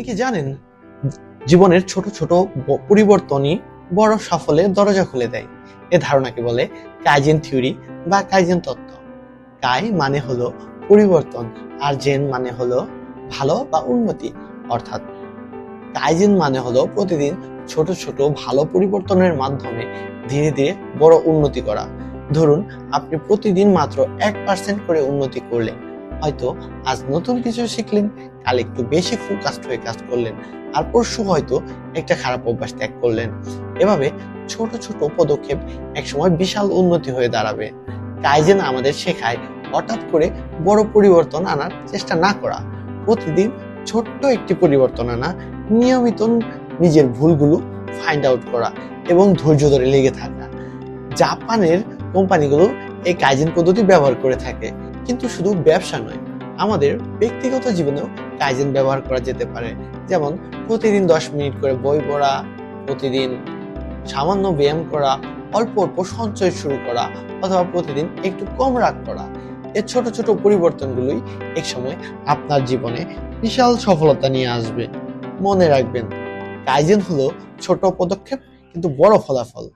আপনি কি জানেন, জীবনের ছোট ছোট পরিবর্তনই বড় সাফল্যের দরজা খুলে দেয়। এ ধারণাকে বলে কাইজেন থিওরি বা কাইজেন তত্ত্ব। কাই মানে হলো পরিবর্তন, আর জেন মানে হলো ভালো বা উন্নতি। অর্থাৎ কাইজেন মানে হলো প্রতিদিন ছোট ছোট ভালো পরিবর্তনের মাধ্যমে ধীরে ধীরে বড় উন্নতি করা। ধরুন, আপনি প্রতিদিন মাত্র এক পার্সেন্ট করে উন্নতি করলেন। হয়তো আজ নতুন কিছু শিখলেন, কাল একটু বেশি ফোকাসড হয়ে কাজ করলেন, আর পরশু হয়তো একটা খারাপ অভ্যাস ত্যাগ করলেন। এভাবে ছোট ছোট পদক্ষেপ একসময় বিশাল উন্নতি হয়ে দাঁড়াবে। কাইজেন আমাদের শেখায় হঠাৎ করে বড় পরিবর্তন আনার চেষ্টা না করা। প্রতিদিন ছোট্ট একটি পরিবর্তন আনা, নিয়মিত নিজের ভুলগুলো ফাইন্ড আউট করা এবং ধৈর্য ধরে লেগে থাকা। জাপানের কোম্পানিগুলো এই কাইজেন পদ্ধতি ব্যবহার করে থাকে। কিন্তু শুধু ব্যবসা নয়, আমাদের ব্যক্তিগত জীবনেও কাইজেন ব্যবহার করা যেতে পারে। যেমন, প্রতিদিন দশ মিনিট করে বই পড়া, প্রতিদিন সামান্য ব্যায়াম করা, অল্প অল্প সঞ্চয় শুরু করা, অথবা প্রতিদিন একটু কম রাগ করা। এই ছোট ছোট পরিবর্তনগুলোই এক সময় আপনার জীবনে বিশাল সফলতা নিয়ে আসবে। মনে রাখবেন, কাইজেন হলো ছোট পদক্ষেপ, কিন্তু বড় ফলাফল।